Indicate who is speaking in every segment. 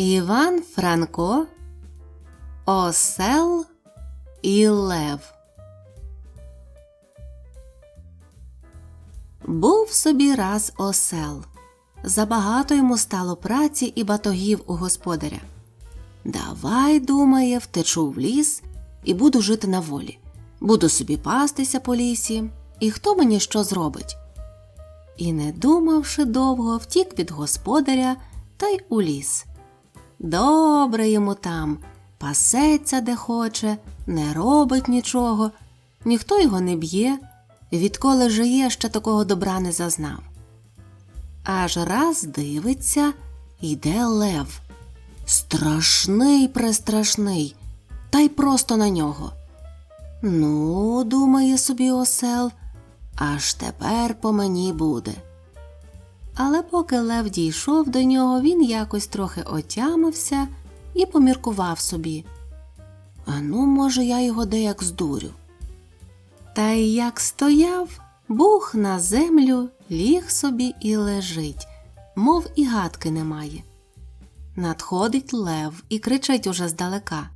Speaker 1: Іван Франко, Осел і Лев. Був собі раз осел. Забагато йому стало праці і батогів у господаря. Давай, думає, втечу в ліс і буду жити на волі. Буду собі пастися по лісі, і хто мені що зробить? І, не думавши довго, втік від господаря та й у ліс. Добре йому там, пасеться де хоче, не робить нічого, ніхто його не б'є, відколи жиє, ще такого добра не зазнав. Аж раз дивиться, йде лев. Страшний престрашний, та й просто на нього. Ну, думає собі осел, аж тепер по мені буде. Але поки Лев дійшов до нього, він якось трохи отямився і поміркував собі. А ну, може, я його деяк здурю. Та й як стояв, бух на землю, ліг собі і лежить, мов і гадки немає. Надходить лев і кричить уже здалека.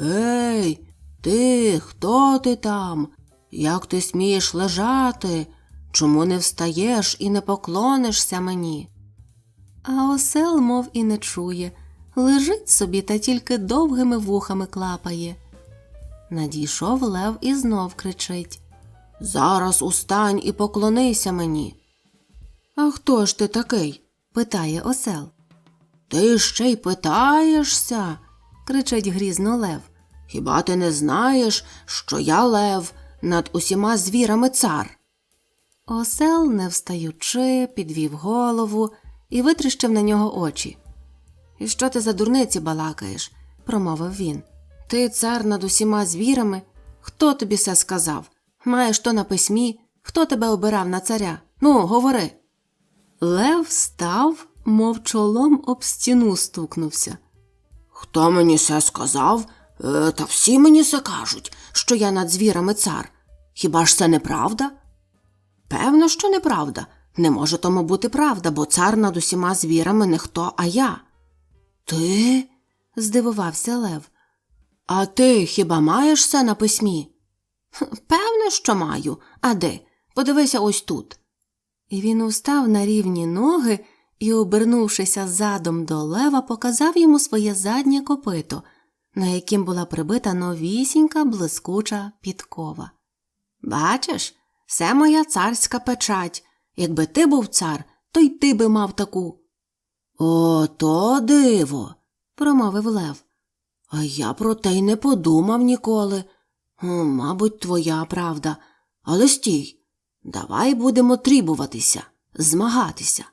Speaker 1: Ей, ти, хто ти там? Як ти смієш лежати? Чому не встаєш і не поклонишся мені? А осел, мов і не чує, лежить собі та тільки довгими вухами клапає. Надійшов лев і знов кричить Зараз устань і поклонися мені. А хто ж ти такий? питає осел. Ти ще й питаєшся, кричить грізно лев. Хіба ти не знаєш, що я лев над усіма звірами цар? Осел, не встаючи, підвів голову і витріщив на нього очі. І що ти за дурниці балакаєш? промовив він. Ти цар над усіма звірами? Хто тобі це сказав? Маєш то на письмі? Хто тебе обирав на царя? Ну, говори. Лев став, мов чолом об стіну стукнувся. Хто мені це сказав? Е, та всі мені це кажуть, що я над звірами цар. Хіба ж це неправда? Певно, що неправда. Не може тому бути правда, бо цар над усіма звірами не хто, а я. Ти? здивувався Лев. А ти хіба маєш це на письмі? Певне, що маю. А де? Подивися ось тут. І він устав на рівні ноги і, обернувшися задом до лева, показав йому своє заднє копито, на яким була прибита новісінька блискуча підкова. Бачиш, це моя царська печать. Якби ти був цар, то й ти би мав таку. О, то диво, промовив Лев. А я про те й не подумав ніколи. Мабуть, твоя правда. Але стій, давай будемо трібуватися, змагатися.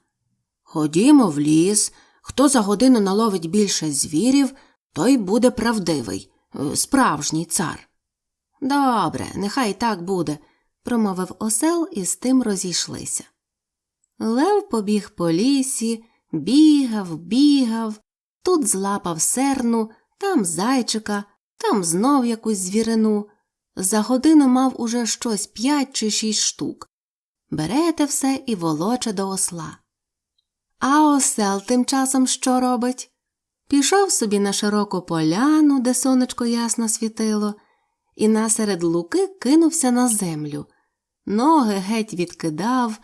Speaker 1: Ходімо в ліс, хто за годину наловить більше звірів, той буде правдивий, е, справжній цар. Добре, нехай так буде, промовив осел і з тим розійшлися. Лев побіг по лісі, бігав, бігав, тут злапав серну, там зайчика, там знов якусь звірину. За годину мав уже щось п'ять чи шість штук. Берете все і волоче до осла. А осел тим часом що робить? Пішов собі на широку поляну, де сонечко ясно світило, і насеред луки кинувся на землю. Ноги геть відкидав,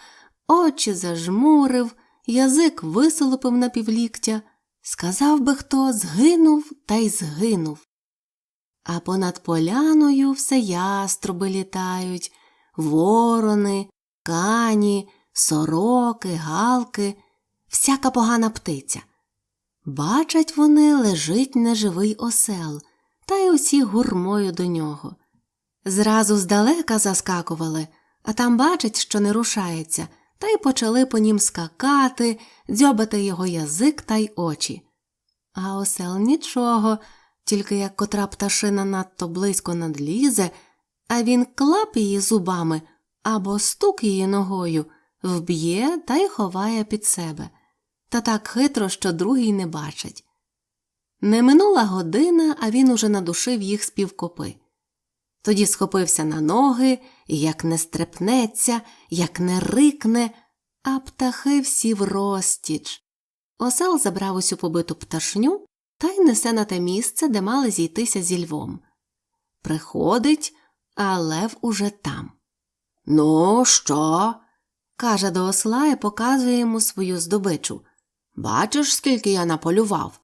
Speaker 1: очі зажмурив, язик висолопив на півліктя. Сказав би хто, згинув та й згинув. А понад поляною все яструби літають, ворони, кані, сороки, галки, всяка погана птиця. Бачать вони, лежить неживий осел, та й усі гурмою до нього. Зразу здалека заскакували, а там бачать, що не рушається, та й почали по нім скакати, дзьобати його язик та й очі. А осел нічого, тільки як котра пташина надто близько надлізе, а він клап її зубами або стук її ногою, вб'є та й ховає під себе, та так хитро, що другий не бачить. Не минула година, а він уже надушив їх з півкопи. Тоді схопився на ноги, і як не стрепнеться, як не рикне, а птахи всі в розтіч. Осел забрав усю побиту пташню та й несе на те місце, де мали зійтися зі львом. Приходить, а лев уже там. Ну, що? каже до осла і показує йому свою здобичу. Бачиш, скільки я наполював?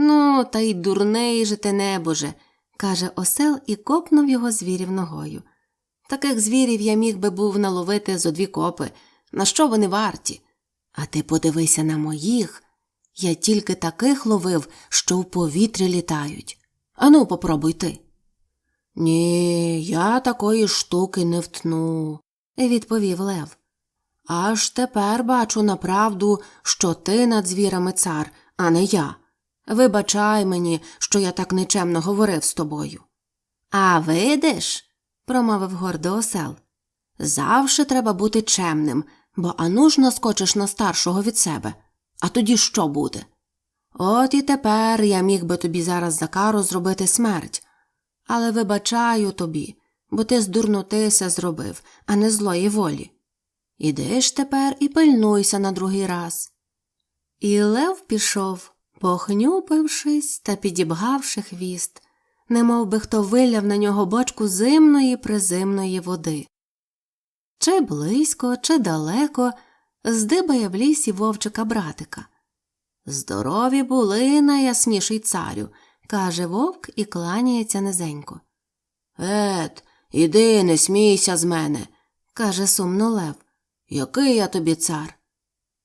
Speaker 1: Ну, та й дурний же ти небоже, каже осел і копнув його звірів ногою. Таких звірів я міг би був наловити зо дві копи. На що вони варті? А ти подивися на моїх. Я тільки таких ловив, що в повітрі літають. Ану, попробуй ти. Ні, я такої штуки не втну, відповів Лев. Аж тепер бачу направду, що ти над звірами цар, а не я. Вибачай мені, що я так нечемно говорив з тобою. А видиш, промовив гордо осел. Завше треба бути чемним, бо ану ж наскочиш на старшого від себе. А тоді що буде? От і тепер я міг би тобі зараз за кару зробити смерть. Але вибачаю тобі, бо ти з дурнотися зробив, а не злої волі. Іди ж тепер і пильнуйся на другий раз. І Лев пішов, похнюпившись та підібгавши хвіст, немов би хто виляв на нього бочку зимної призимної води. Чи близько, чи далеко здибає в лісі вовчика братика. Здорові були найясніший царю, каже вовк і кланяється низенько. Ет, іди, не смійся з мене, каже сумно Лев. Який я тобі цар?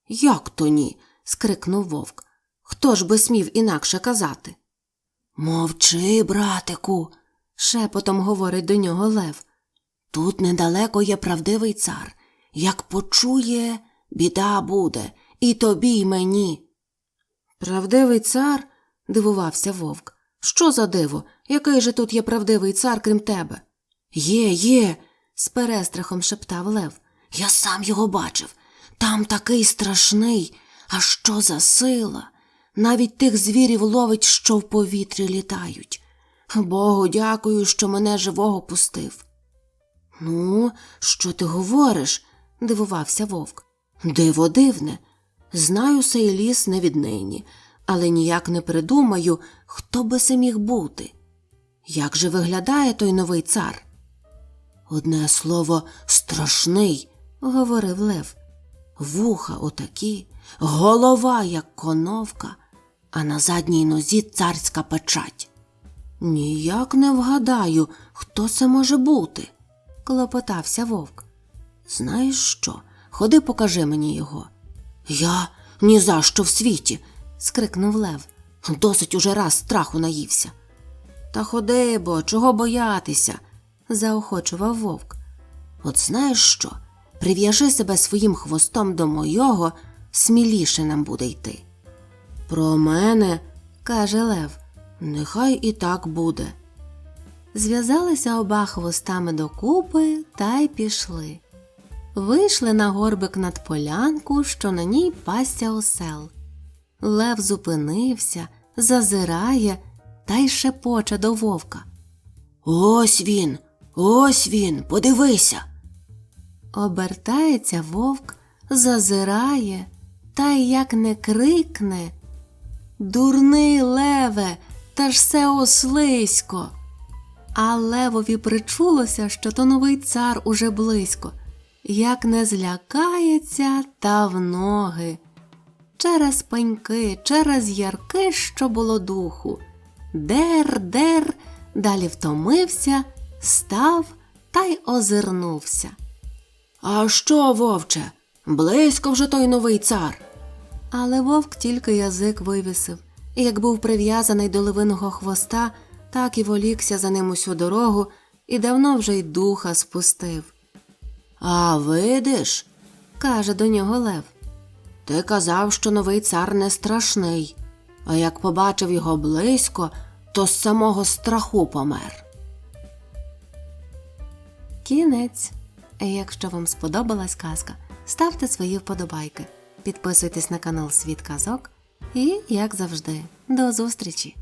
Speaker 1: Як то ні? скрикнув вовк. Хто ж би смів інакше казати? Мовчи, братику, шепотом говорить до нього Лев. Тут недалеко є правдивий цар. Як почує, біда буде, і тобі, й мені. Правдивий цар? дивувався вовк. Що за диво? Який же тут є правдивий цар, крім тебе? Є, є, з перестрахом шептав Лев. Я сам його бачив. Там такий страшний. А що за сила? Навіть тих звірів ловить, що в повітрі літають. Богу дякую, що мене живого пустив. Ну, що ти говориш? дивувався вовк. Диво дивне. Знаю сей ліс не віднині, але ніяк не придумаю, хто би це міг бути. Як же виглядає той новий цар? Одне слово, страшний, говорив Лев. Вуха отакі, голова, як коновка, а на задній нозі царська печать. Ніяк не вгадаю, хто це може бути, клопотався вовк. Знаєш що? Ходи покажи мені його. Я ні за що в світі. скрикнув Лев. Досить уже раз страху наївся. Та ходи бо, чого боятися, заохочував вовк. От знаєш що? Прив'яжи себе своїм хвостом до мойого, сміліше нам буде йти. Про мене, каже Лев, нехай і так буде. Зв'язалися оба хвостами докупи та й пішли. Вийшли на горбик над полянку, що на ній пасся осел. Лев зупинився, зазирає та й шепоче до вовка. Ось він, ось він, подивися. Обертається вовк, зазирає, та й як не крикне. Дурний леве, та ж все ослисько. А левові причулося, що то новий цар уже близько, як не злякається, та в ноги. Через пеньки, через ярки, що було духу. Дер, дер, далі втомився, став та й озирнувся. А що, вовче? Близько вже той новий цар. Але вовк тільки язик вивісив, і як був прив'язаний до левиного хвоста, так і волікся за ним усю дорогу і давно вже й духа спустив. А видиш, каже до нього Лев. Ти казав, що новий цар не страшний, а як побачив його близько, то з самого страху помер. Кінець. Якщо вам сподобалась казка, ставте свої вподобайки, підписуйтесь на канал Світ Казок і, як завжди, до зустрічі!